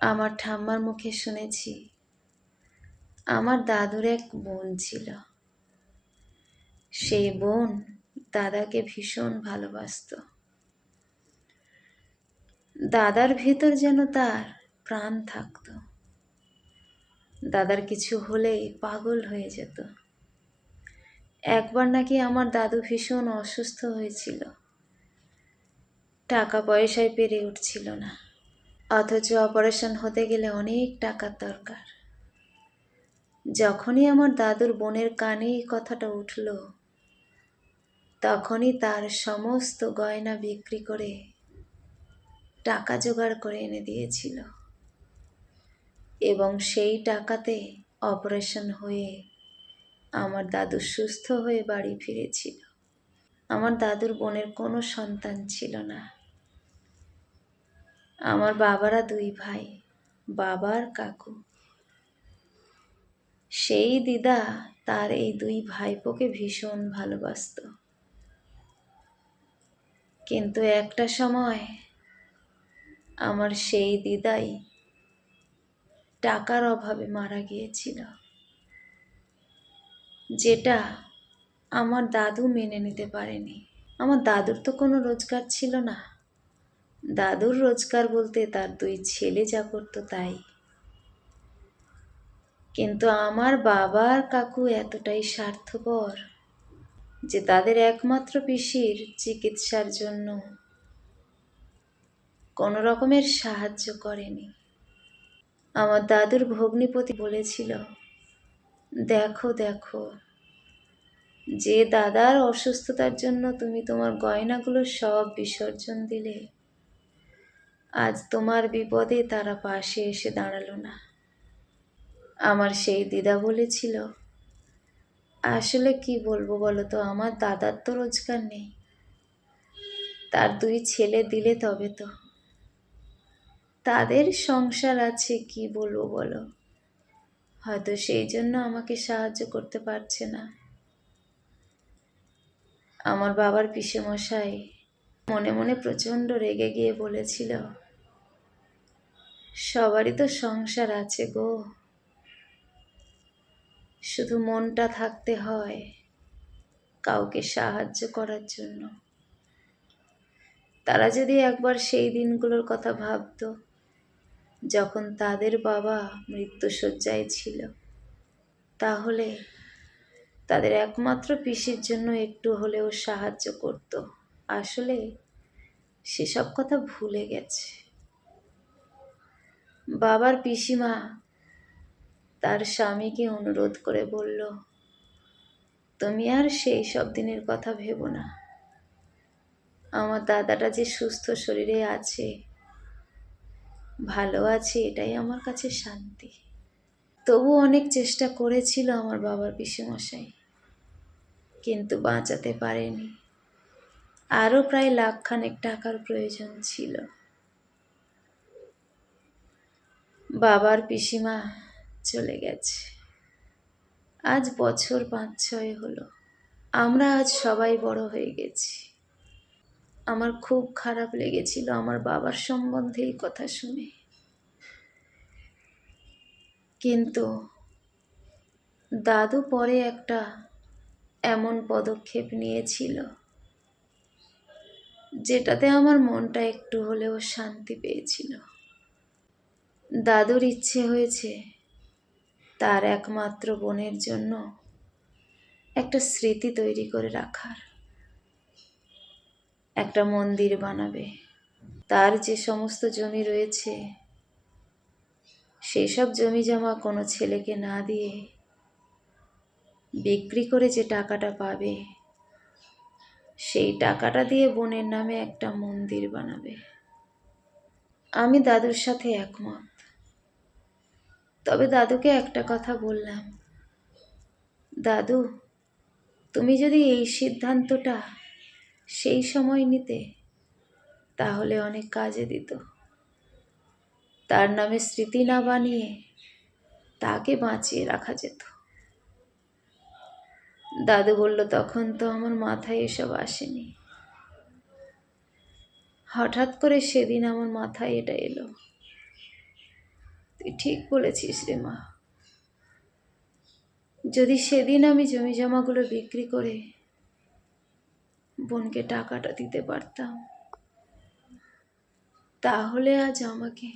আমার ঠাম্মার মুখে শুনেছি। আমার দাদুর এক বোন ছিল। সেই বোন দাদাকে ভীষণ ভালোবাসতো। দাদার ভিতর যেন তার প্রাণ থাকতো। দাদার কিছু হলেই পাগল হয়ে যেত। একবার নাকি আমার দাদু ভীষণ অসুস্থ হয়েছিল। টাকা পয়সায় পেরে উঠছিল না। অথচ অপারেশন হতে গেলে অনেক টাকার দরকার। যখনই আমার দাদুর বোনের কানে এই কথাটা উঠল, তখনই তার সমস্ত গয়না বিক্রি করে টাকা জোগাড় করে এনে দিয়েছিল এবং সেই টাকাতে অপারেশন হয়ে আমার দাদু সুস্থ হয়ে বাড়ি ফিরেছিল। আমার দাদুর বোনের কোনো সন্তান ছিল না। আমার বাবারা দুই ভাই বাবার কাকু। সেই দিদা তার এই দুই ভাইপোকে ভীষণ ভালোবাসত। কিন্তু একটা সময় আমার সেই দিদাই টাকার অভাবে মারা গিয়েছিল, যেটা আমার দাদু মেনে নিতে পারেনি। আমার দাদুর তো কোনো রোজগার ছিল না। দাদুর রোজগার বলতে তার দুই ছেলে যা করতো তাই। কিন্তু আমার বাবার কাকু এতটাই স্বার্থপর যে তাদের একমাত্র পিসির চিকিৎসার জন্য কোনো রকমের সাহায্য করেনি। আমার দাদুর ভগ্নিপতি বলেছিল, দেখো দেখো, যে দাদার অসুস্থতার জন্য তুমি তোমার গয়নাগুলো সব বিসর্জন দিলে আজ তোমার বিপদে তারা পাশে এসে দাঁড়াল না। আমার সেই দিদা বলেছিল, আসলে কি বলব বলো তো, আমার দাদার তো রোজগার নেই। তার দুই ছেলে দিলে তবে তো। তাদের সংসার আছে কি বলব বলো? হয়তো সেই জন্য আমাকে সাহায্য করতে পারছে না। আমার বাবার পিসে মশাই মনে মনে প্রচণ্ড রেগে গিয়ে বলেছিল, সবারই তো সংসার আছে গো। শুধু মনটা থাকতে হয় কাউকে সাহায্য করার জন্য। তারা যদি একবার সেই দিনগুলোর কথা ভাবতো, যখন তাদের বাবা মৃত্যুশয্যায় ছিল, তাহলে তাদের একমাত্র পিসির জন্য একটু হলেও সাহায্য করত। আসলে সেসব কথা ভুলে গেছে। বাবার পিসিমা তার স্বামীকে অনুরোধ করে বলল, তুমি আর সেই সব দিনের কথা ভেবো না। আমার দাদাটা যে সুস্থ শরীরে আছে, ভালো আছে, এটাই আমার কাছে শান্তি। তবু অনেক চেষ্টা করেছিল আমার বাবার পিসেমশাই, কিন্তু বাঁচাতে পারেনি। আরও প্রায় লাখখানেক টাকার প্রয়োজন ছিল। বাবার পিসিমা চলে গেছে। আজ বছর পাঁচ ছয় হলো। আমরা আজ সবাই বড় হয়ে গেছি। আমার খুব খারাপ লেগেছিল আমার বাবার সম্বন্ধে এই কথা শুনে। কিন্তু দাদু পরে একটা এমন পদক্ষেপ নিয়েছিল। যেটাতে আমার মনটা একটু হলেও শান্তি পেয়েছিল। দাদুর ইচ্ছে হয়েছে তার একমাত্র বোনের জন্য একটা স্মৃতি তৈরি করে রাখার। একটা মন্দির বানাবে। তার যে সমস্ত জমি রয়েছে সেই সব জমি জমা কোনো ছেলেকে না দিয়ে বিক্রি করে যে টাকাটা পাবে সেই টাকাটা দিয়ে বোনের নামে একটা মন্দির বানাবে। আমি দাদুর সাথে একমত। তবে দাদুকে একটা কথা বললাম। দাদু, তুমি যদি এই সিদ্ধান্তটা সেই সময় নিতে, তাহলে অনেক কাজে দিত। তার নামে স্মৃতি না বানিয়ে তাকে বাঁচিয়ে রাখা যেত। দাদু বলল, তখন তো আমার মাথায় এসব আসেনি। হঠাৎ করে সেদিন আমার মাথায় এটা এলো। তুই ঠিক বলেছিস রে মা। যদি সেদিন আমি জমি জমাগুলো বিক্রি করে বোনকে টাকাটা দিতে পারতাম, তাহলে আজ আমাকে,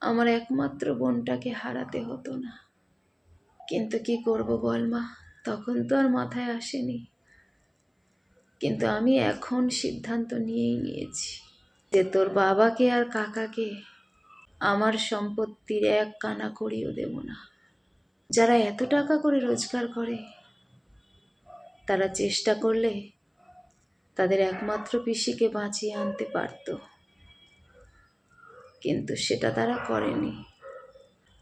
আমার একমাত্র বোনটাকে হারাতে হতো না। কিন্তু কি করব বল মা? তখন তো আর মাথায় আসেনি। কিন্তু আমি এখন সিদ্ধান্ত নিয়েই নিয়েছি যে তোর বাবাকে আর কাকাকে আমার সম্পত্তির এক কানা করিও দেব না। যারা এত টাকা করে রোজগার করে, তারা চেষ্টা করলে তাদের একমাত্র পিসিকে বাঁচিয়ে আনতে পারত। কিন্তু সেটা তারা করেনি।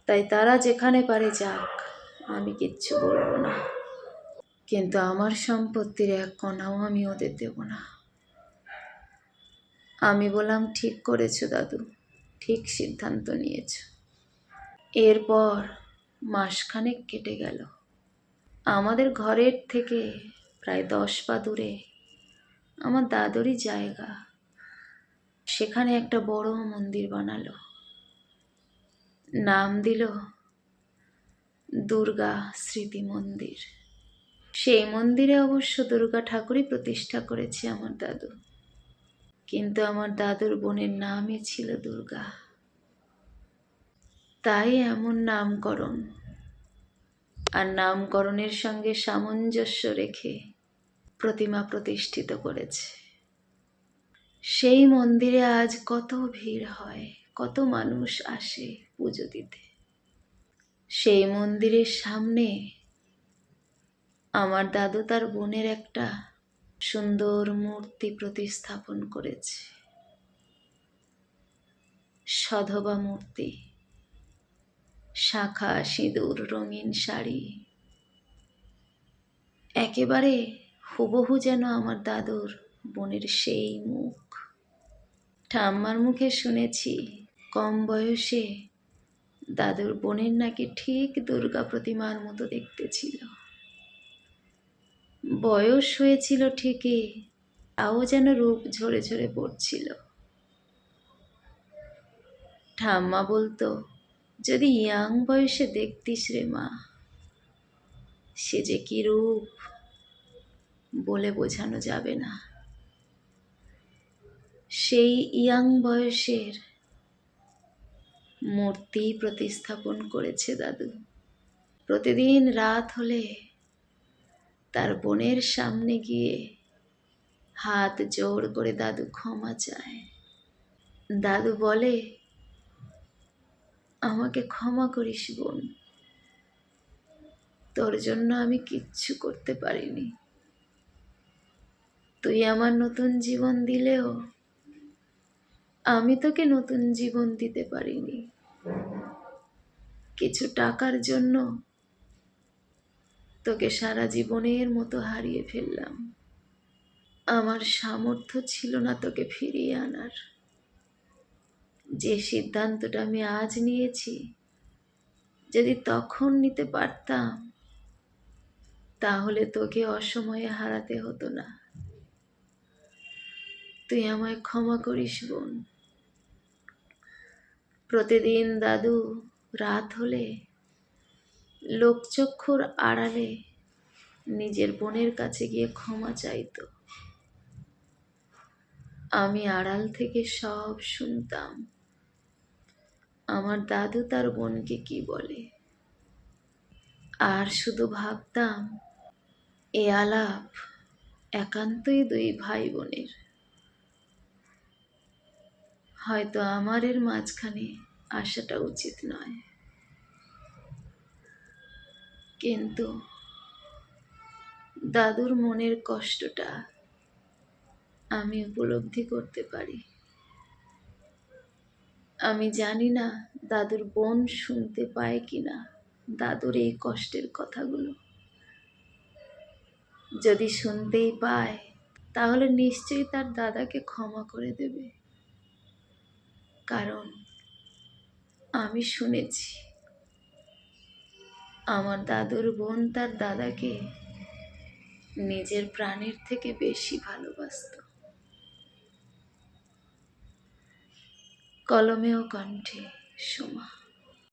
তাই তারা যেখানে পারে যাক, আমি কিচ্ছু বলব না। কিন্তু আমার সম্পত্তির এক কণাও আমি ওদের দেব না। আমি বললাম, ঠিক করেছ দাদু, ঠিক সিদ্ধান্ত নিয়েছ। এরপর মাসখানেক কেটে গেল। আমাদের ঘরের থেকে প্রায় দশ পা দূরে আমার দাদুরই জায়গা। সেখানে একটা বড় মন্দির বানালো। নাম দিল দুর্গা স্মৃতি মন্দির। সেই মন্দিরে অবশ্য দুর্গা ঠাকুরই প্রতিষ্ঠা করেছে আমার দাদু। কিন্তু আমার দাদুর বোনের নামই ছিল দুর্গা। তাই এমন নামকরণ। আর নামকরণের সঙ্গে সামঞ্জস্য রেখে প্রতিমা প্রতিষ্ঠিত করেছে। সেই মন্দিরে আজ কত ভিড় হয়, কত মানুষ আসে পুজো দিতে। সেই মন্দিরের সামনে আমার দাদু তার বোনের একটা সুন্দর মূর্তি প্রতিস্থাপন করেছে। সধবা মূর্তি, শাখা, সিঁদুর, রঙিন শাড়ি। একেবারে হুবহু যেন আমার দাদুর বোনের সেই মুখ। ঠাম্মার মুখে শুনেছি কম বয়সে দাদুর বোনের নাকি ঠিক দুর্গা প্রতিমার মতো দেখতে ছিল। বয়স হয়েছিল ঠিকই, তাও যেন রূপ ঝরে ঝরে পড়ছিল। ঠাম্মা বলতো, যদি ইয়াং বয়সে দেখতিস রে মা, সে যে কি রূপ? বলে বোঝানো যাবে না। সেই ইয়াং বয়সের মূর্তি প্রতিস্থাপন করেছে দাদু। প্রতিদিন রাত হলে তার বোনের সামনে গিয়ে হাত জোর করে দাদু ক্ষমা চায়। দাদু বলে, আমাকে ক্ষমা করিস বোন। তোর জন্য আমি কিচ্ছু করতে পারিনি। তুই আমার নতুন জীবন দিলেও আমি তোকে নতুন জীবন দিতে পারিনি। কিছু টাকার জন্য তোকে সারা জীবনের মতো হারিয়ে ফেললাম। আমার সামর্থ্য ছিল না তোকে ফিরিয়ে আনার। যে সিদ্ধান্তটা আমি আজ নিয়েছি, যদি তখন নিতে পারতাম, তাহলে তোকে অসময়ে হারাতে হতো না। তুই আমায় ক্ষমা করিস, বোন। প্রতিদিন দাদু রাত হলে লোকচক্ষুর আড়ালে নিজের বোনের কাছে গিয়ে ক্ষমা চাইতো। আমি আড়াল থেকে সব শুনতাম। আমার দাদু তার বোনকে কি বলে? আর শুধু ভাবতাম, এ আলাপ একান্তই দুই ভাই বোনের হয়তো আমার এর মাঝখানে আসাটা উচিত নয়। কিন্তু দাদুর মনের কষ্টটা আমি উপলব্ধি করতে পারি। আমি জানি না দাদুর বোন শুনতে পায় কি না দাদুর এই কষ্টের কথাগুলো। যদি শুনতেই পায়, তাহলে নিশ্চয়ই তার দাদাকে ক্ষমা করে দেবে। কারণ আমি শুনেছি আমার দাদুর বোন তার দাদাকে নিজের প্রাণের থেকে বেশি ভালোবাসত। কলমে ও কণ্ঠে সোমা।